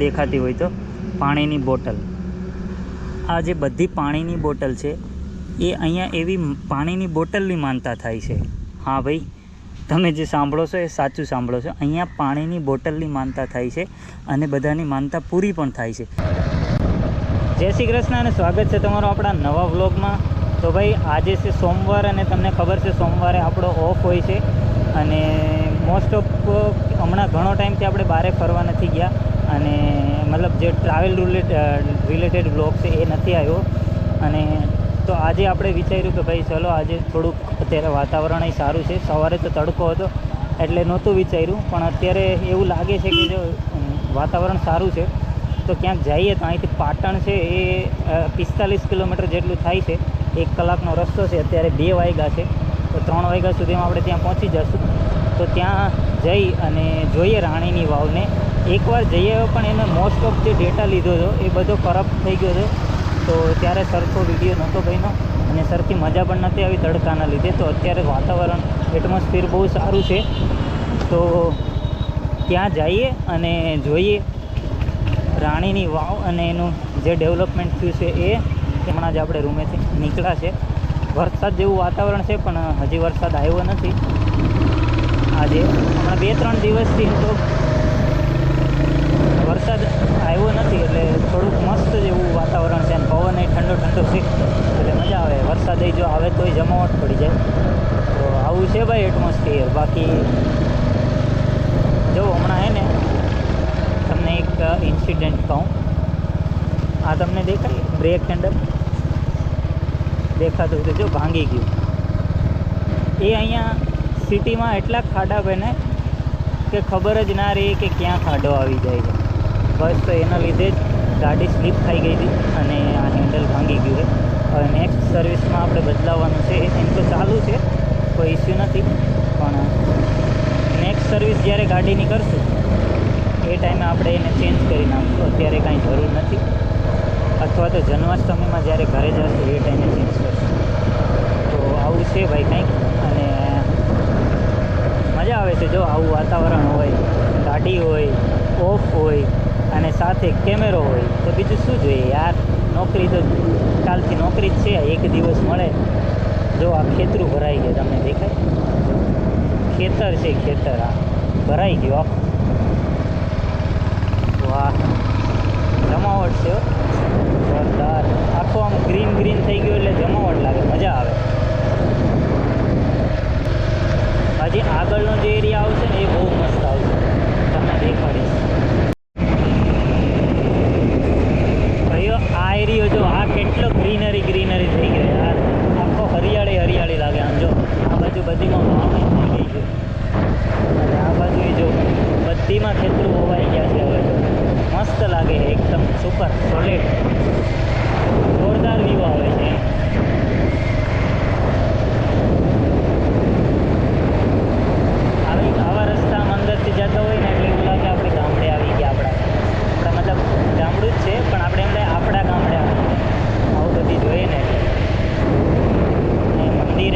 દેખાતી હોય તો પાણીની બોટલ. આ જે બધી પાણીની બોટલ છે, એ અહીંયા એવી પાણીની બોટલની માનતા થાય છે. હા ભાઈ, તમે જે સાંભળો છો એ સાચું સાંભળો છો. અહીંયા પાણીની બોટલની માનતા થાય છે અને બધાની માનતા પૂરી પણ થાય છે. જય શ્રી કૃષ્ણ અને સ્વાગત છે તમારો આપણા નવા વ્લોગમાં. તો ભાઈ, આજે છે સોમવાર અને તમને ખબર છે સોમવારે આપણો ઓફ હોય છે. અને મોસ્ટ ઓફ હમણાં ઘણો ટાઈમથી આપણે બહારે ફરવા નથી ગયા. અને મતલબ જે ટ્રાવેલ રિલેટેડ બ્લોગ છે એ નથી આવ્યો. અને તો આજે આપણે વિચાર્યું કે ભાઈ ચલો આજે થોડુંક અત્યારે વાતાવરણ સારું છે. સવારે તો તડકો હતો એટલે નહોતું વિચાર્યું, પણ અત્યારે એવું લાગે છે કે જો વાતાવરણ સારું છે, તો ક્યાંક જઈએ તો અહીંથી પાટણ છે એ પિસ્તાલીસ કિલોમીટર જેટલું થાય છે. એક કલાકનો રસ્તો છે, અત્યારે બે વાગ્યા છે. તો ત્રણ વાગ્યા સુધીમાં આપણે ત્યાં પહોંચી જશું. તો ત્યાં જઈ અને જોઈએ રાણીની વાવને. એકવાર જઈએ પણ એને મોસ્ટ ઓફ જે ડેટા લીધો હતો, એ બધો કરપ્ટ થઈ ગયો હતો. તો ત્યારે સરખો વીડિયો નહોતો બન્યો અને સરખી મજા પણ નથી આવી તડકાના લીધે. તો અત્યારે વાતાવરણ એટમોસ્ફિયર બહુ સારું છે. તો ત્યાં જઈએ અને જોઈએ રાણીની વાવ અને એનું જે ડેવલપમેન્ટ થયું છે એ. હમણાં જ આપણે રૂમેથી નીકળ્યા છે. વરસાદ જેવું વાતાવરણ છે, પણ હજી વરસાદ આવ્યો નથી. આજે હમણાં બે ત્રણ દિવસથી તો વરસાદ આવ્યો નથી એટલે થોડુંક મસ્ત જેવું વાતાવરણ છે અને પવન એ ઠંડો ઠંડો છે. એટલે મજા આવે. વરસાદ જો આવે તોય જમાવટ પડી જાય. તો આવું છે ભાઈ એટમોસ્ફિયર બાકી જો હમણાં હે ને તમને એક ઇન્સિડન્ટ કહું. આ તમને દેખાય? બ્રેક હેન્ડલ દેખાતું હતું. જો ભાંગી ગયું. એ અહીંયા સિટીમાં એટલા ખાડા બને કે ખબર જ ના રહી કે ક્યાં ખાડો આવી જાય છે. બસ તો એના લીધે જ ગાડી સ્લીપ થઈ ગઈ હતી અને આ હેન્ડલ ભાંગી ગયું છે. હવે નેક્સ્ટ સર્વિસમાં આપણે બદલાવવાનું છે. એમ તો ચાલુ છે, કોઈ ઇસ્યુ નથી. પણ નેક્સ્ટ સર્વિસ જ્યારે ગાડીની કરશું, એ ટાઈમે આપણે એને ચેન્જ કરી નાખશું. અત્યારે કાંઈ જરૂર નથી. અથવા તો જન્માષ્ટમીમાં જ્યારે ઘરે જશું, એ ટાઈમે ચેન્જ કરશું. તો આવું છે ભાઈ કંઈક. અને મજા આવે છે જો આવું વાતાવરણ હોય, ગાડી હોય, ઓફ હોય અને સાથે કેમેરો હોય, તો બીજું શું જોઈએ યાર? નોકરી તો કાલથી નોકરી જ છે, એક દિવસ મળે. જો આ ખેતરું ભરાઈ ગયું, તમને દેખાય? ખેતર છે ખેતર, આ ભરાઈ ગયું આખું વાહ, જમાવટ છે. જોરદાર. આખું આમ ગ્રીન ગ્રીન થઈ ગયું એટલે જમાવટ લાગે, મજા આવે હજી આગળનો જે એરિયા આવશે ને એ બહુ મસ્ત આવશે તમને દેખાડીશ ભાઈઓ આ એરિયો જો આ કેટલો ગ્રીનરી ગ્રીનરી થઈ ગયો યાર આખો હરિયાળી હરિયાળી લાગે આમ જો આ બાજુ બધીમાં વાવણી થઈ ગઈ છે અને આ બાજુ એ જો બધીમાં ખેતરું હોવાઈ ગયા છે હવે તો મસ્ત લાગે છે એકદમ સુપર સોલિડ જોરદાર વ્યૂ આવે છે. આવી આવા રસ્તામાં અંદરથી જતા હોય એટલે એવું લાગે આપણે ગામડે આવી ગયા આપણા. આપણા મતલબ ગામડું જ છે, પણ આપણે એમ થાય આપણા ગામડે આવી બધી જોઈએ ને. મંદિર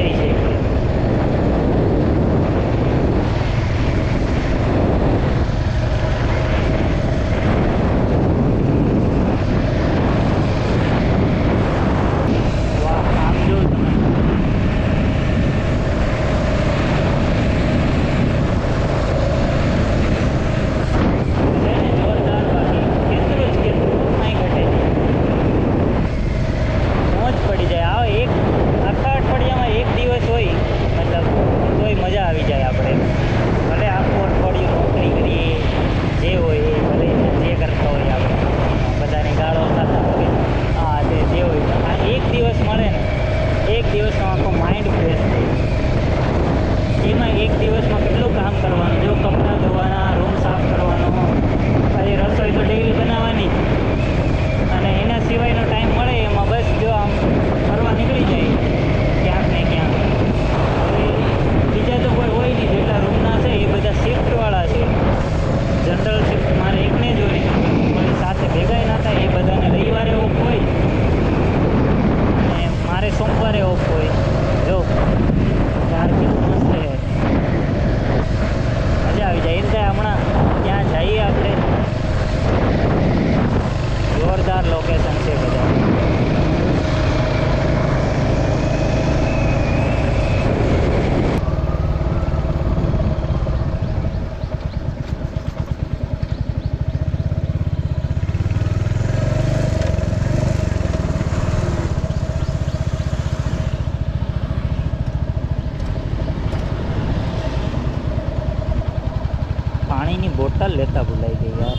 લેતા ભૂલાઈ ગઈ યાર.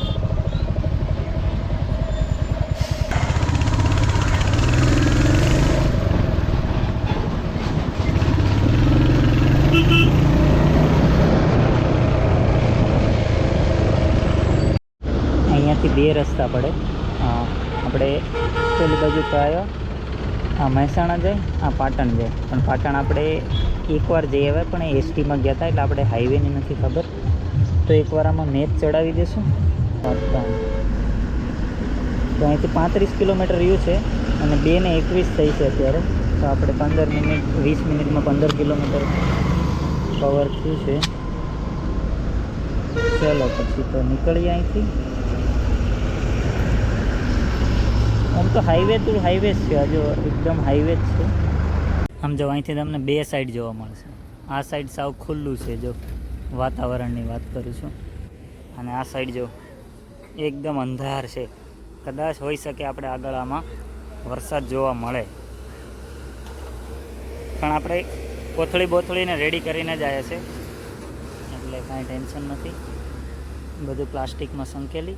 અહીંયાથી બે રસ્તા પડે. આપણે પેલી બાજુ તો આવ્યા આ મહેસાણા જાય, આ પાટણ જાય. પણ પાટણ આપણે એકવાર જઈ આવ્યા, પણ એસટીમાં ગયા હતા, એટલે આપણે હાઈવેની નથી ખબર. તો એકવાર આમાં મેપ ચડાવી પાટણ તો અહીંથી પાંત્રીસ કિલોમીટર રહ્યું છે અને બે ને એકવીસ થઈ છે અત્યારે. તો આપણે પંદર મિનિટ, વીસ મિનિટમાં પંદર કિલોમીટર કવર થયું છે. ચાલો પછી તો નીકળીએ અહીંથી. આમ તો હાઈવે ટુ હાઈવે જ છે હજુ એકદમ હાઈવે જ છે. આમ જો અહીંથી તમને બે સાઈડ જોવા મળશે. આ સાઈડ સાવ ખુલ્લું છે, જો. વાતાવરણની વાત કરું છું. અને આ સાઈડ જો એકદમ અંધાર છે. કદાચ હોઈ શકે આપણે આગળ આમાં વરસાદ જોવા મળે. પણ આપણે કોથળી બોથળીને રેડી કરીને જ આવ્યા છે. એટલે કાંઈ ટેન્શન નથી. બધું પ્લાસ્ટિકમાં સંકેલી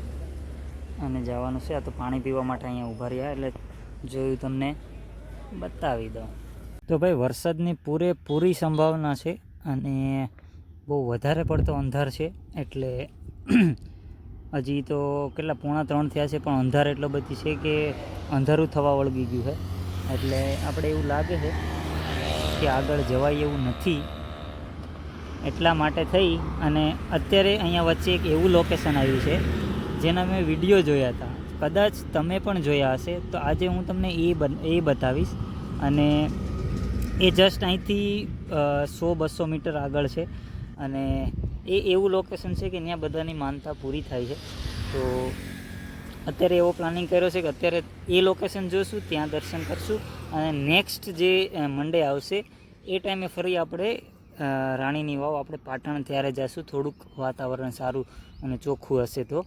અને જવાનું છે. આ તો પાણી પીવા માટે અહીંયા ઊભા રહ્યા, એટલે જોયું તમને બતાવી દઉં. તો ભાઈ વરસાદની પૂરેપૂરી સંભાવના છે અને બહુ વધારે પડતો અંધાર છે, એટલે હજી તો કેટલા પોણા ત્રણ થયા છે, પણ અંધાર એટલો બધી છે કે અંધારું થવા વળગી ગયું છે. એટલે આપણે એવું લાગે છે કે આગળ જવાય એવું નથી. એટલા માટે થઈ અને અત્યારે અહીંયા વચ્ચે એક એવું લોકેશન આવ્યું છે, જેના મેં વીડિયો જોયા હતા. કદાચ તમે પણ જોયા હશે, તો આજે હું તમને એ એ બતાવીશ. અને એ જસ્ટ અહીંથી સો બસો મીટર આગળ છે. અને એ એવું લોકેશન છે કે ત્યાં બધાની માનતા પૂરી થાય છે. તો અત્યારે એવો પ્લાનિંગ કર્યો છે કે અત્યારે એ લોકેશન જોઈશું ત્યાં દર્શન કરશું અને નેક્સ્ટ જે મંડે આવશે, એ ટાઈમે ફરી આપણે રાણીની વાવ આપણે પાટણ ત્યારે જઈશું થોડુંક વાતાવરણ સારું અને ચોખ્ખું હશે તો.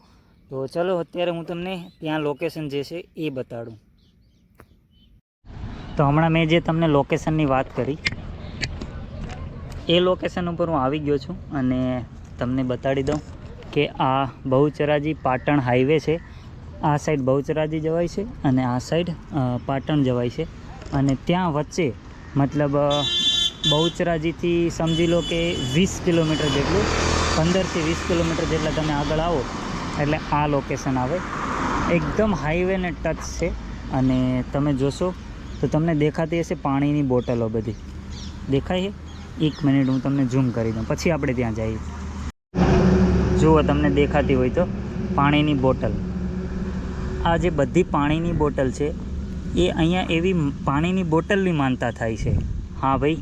તો ચલો, અત્યારે હું તમને ત્યાં લોકેશન જે છે એ બતાડું. તો હમણાં મેં જે તમને લોકેશનની વાત કરી એ લોકેશન ઉપર હું આવી ગયો છું અને તમને બતાડી દઉં કે આ બહુચરાજી પાટણ હાઈવે છે. આ સાઈડ બહુચરાજી જવાય છે અને આ સાઈડ પાટણ જવાય છે. અને ત્યાં વચ્ચે મતલબ બહુચરાજીથી સમજી લો કે વીસ કિલોમીટર જેટલું, પંદરથી વીસ કિલોમીટર જેટલા તમે આગળ આવો, એટલે આ લોકેશન આવે. એકદમ હાઈવેને ટચ છે અને તમે જોશો તો તમને દેખાતી હશે પાણીની બોટલો બધી. દેખાય છે? એક મિનિટ હું તમને ઝૂમ કરી દઉં. પછી આપણે ત્યાં જઈએ. જુઓ, તમને દેખાતી હોય તો પાણીની બોટલ. આ જે બધી પાણીની બોટલ છે, એ અહીંયા એવી પાણીની બોટલની માનતા થાય છે. હા ભાઈ,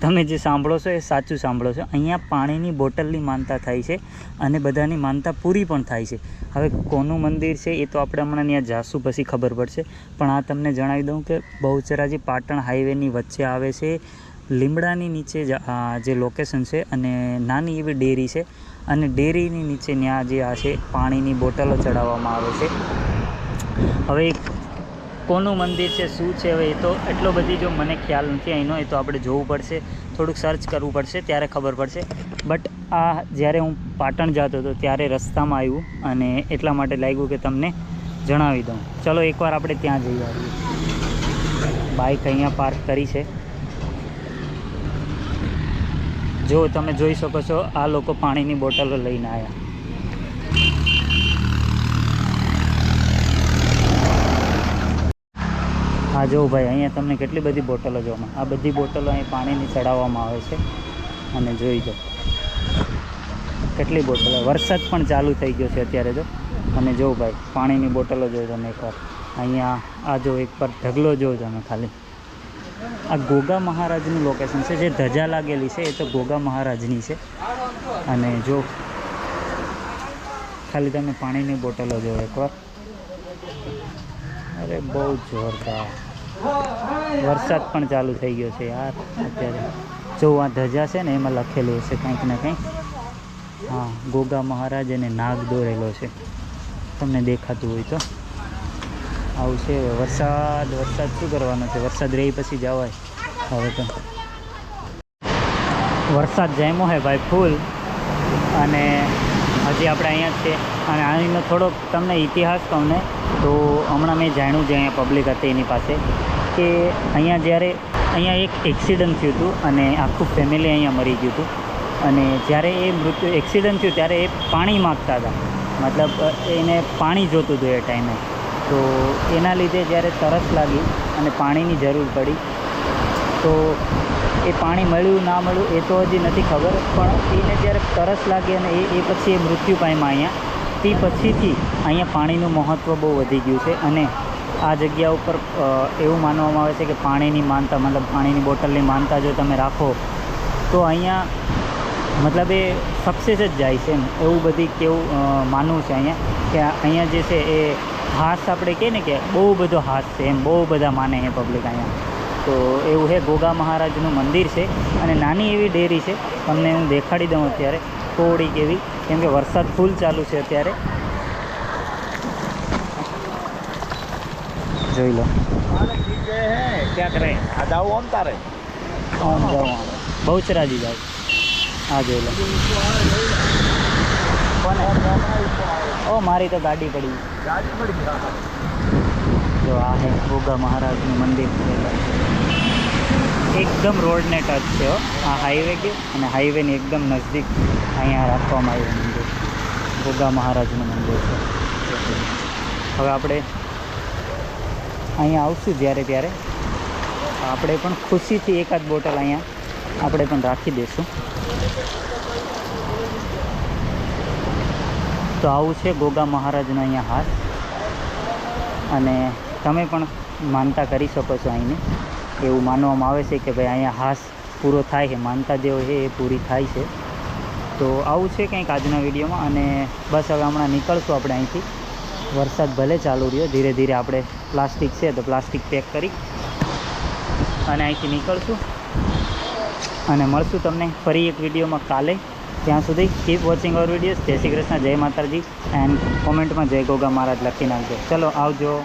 તમે જે સાંભળો છો એ સાચું સાંભળો છો. અહીંયા પાણીની બોટલની માનતા થાય છે અને બધાની માનતા પૂરી પણ થાય છે. હવે કોનું મંદિર છે એ તો આપણે હમણાં ત્યાં જાશું પછી ખબર પડશે. પણ આ તમને જણાવી દઉં કે બહુચરાજી પાટણ હાઈવેની વચ્ચે આવે છે. લીમડાની નીચે જ લોકેશન છે અને નાની એવી ડેરી છે અને ડેરીની નીચે ત્યાં જે આ છે, પાણીની બોટલો ચડાવવામાં આવે છે. હવે કોનું મંદિર છે, શું છે, હવે એ તો એટલો બધી જો મને ખ્યાલ નથી અહીંનો એ તો આપણે જોવું પડશે, થોડુંક સર્ચ કરવું પડશે, ત્યારે ખબર પડશે. બટ આ જ્યારે હું પાટણ જતો હતો, ત્યારે રસ્તામાં આવ્યું અને એટલા માટે લાગ્યું કે તમને જણાવી દઉં. ચલો એકવાર આપણે ત્યાં જઈ આવીએ. બાઇક અહીંયા પાર્ક કરી છે. જો તમે જોઈ શકો છો, આ લોકો પાણીની બોટલો લઈને આવ્યા હા, જો ભાઈ, અહીંયા તમને કેટલી બધી બોટલો જોવા આ બધી બોટલો અહીં પાણીની ચડાવવામાં આવે છે. અને જોઈ જો કેટલી બોટલો. વરસાદ પણ ચાલુ થઈ ગયો છે અત્યારે જો અને જો ભાઈ, પાણીની બોટલો જોઈ તમે એકવાર. અહીંયા આ જો એક પર ઢગલો જો તમે ખાલી. આ ગોગા મહારાજનું લોકેશન છે, જે ધજા લાગેલી છે, એ તો ગોગા મહારાજની છે. અને જો ખાલી તમે પાણીની બોટલો જો એકવાર. અરે, બહુ જોરદાર. વરસાદ પણ ચાલુ થઈ ગયો છે યાર અત્યારે. જો આ ધજા છે ને, એમાં લખેલું હશે કંઈક ને કંઈક. હા, ગોગા મહારાજ અને નાગ દોરેલો છે. તમને દેખાતું હોય તો. આવું છે. વરસાદ વરસાદ શું કરવાનો છે? વરસાદ રહી પછી જવાય હવે તો. વરસાદ જામ્યો હે ભાઈ, ફૂલ. અને હજી આપણે અહીંયા જ છે. અને આનો થોડોક તમને ઇતિહાસ કહું ને, તો હમણાં મેં જાણ્યું છે અહીંયા પબ્લિક હતી એની પાસે, કે અહીંયા જ્યારે, અહીંયા એક એક્સિડન્ટ થયું હતું અને આખું ફેમિલી અહીંયા મરી ગયું હતું. અને જ્યારે એ મૃત્યુ એક્સિડન્ટ થયું ત્યારે એ પાણી માગતા હતા. મતલબ એને પાણી જોતું હતું એ ટાઈમે તો એના લીધે જ્યારે તરસ લાગી અને પાણીની જરૂર પડી, તો એ પાણી મળ્યું, ના મળ્યું એ તો હજી નથી ખબર, પણ એને જ્યારે તરસ લાગી અને એ એ પછી એ મૃત્યુ પામ્યા અહીંયા, તે પછીથી અહીંયા પાણીનું મહત્ત્વ બહુ વધી ગયું છે અને આ જગ્યા ઉપર એવું માનવામાં આવે છે કે પાણીની માનતા, મતલબ પાણીની બોટલની માનતા જો તમે રાખો, તો અહીંયા મતલબ એ સક્સેસ જ જાય છે એમ, એવું બધી કેવું માનવું છે અહીંયા, કે અહીંયા જે છે એ હાથ આપણે કહે ને કે બહુ બધો હાથ છે એમ બહુ બધા માને છે પબ્લિક અહીંયા. તો એવું છે ગોગા મહારાજનું મંદિર છે અને નાની એવી ડેરી છે. તમને હું દેખાડી દઉં અત્યારે થોડીક એવી કેમ કે વરસાદ ફૂલ ચાલુ છે અત્યારે. જોઈ લો. ક્યાંક રહે આ જાવ આમ તારે? બહુ જ રાજી જાઓ હા જોઈ લો. ઓ મારી તો ગાડી પડી. ગાડી પડી જો આ હે ભોગા મહારાજનું મંદિર છે. એકદમ રોડને ટચ છે આ હાઈવે કે? અને હાઈવેની એકદમ નજીક અહીંયા રાખવામાં આવ્યું મંદિર ભોગા મહારાજનું મંદિર છે. હવે આપણે અહીંયા આવશું જ્યારે ત્યારે. આપણે પણ ખુશીથી એકાદ બોટલ અહીંયા આપણે પણ રાખી દઈશું. તો આવું છે ગોગા મહારાજનો અહીંયા હાથ. અને તમે પણ માનતા કરી શકો છો અહીંને એવું માનવામાં આવે છે કે ભાઈ અહીંયા હાસ પૂરો થાય છે, માનતા જે હોય છે, એ પૂરી થાય છે. તો આવું છે કંઈક આજના વિડીયોમાં અને બસ હવે હમણાં નીકળશું આપણે અહીંથી. વરસાદ ભલે ચાલુ રહ્યો, ધીરે ધીરે આપણે પ્લાસ્ટિક છે તો પ્લાસ્ટિક પેક કરી અને અહીંથી નીકળશું. અને મળશું તમને ફરી એક વિડીયોમાં કાલે. ત્યાં સુધી કીપ વોચિંગ અવર વિડીયોઝ જય શ્રી કૃષ્ણ, જય માતાજી. એન્ડ કોમેન્ટમાં જય ગોગા મહારાજ લખી નાખજો. ચલો આવજો.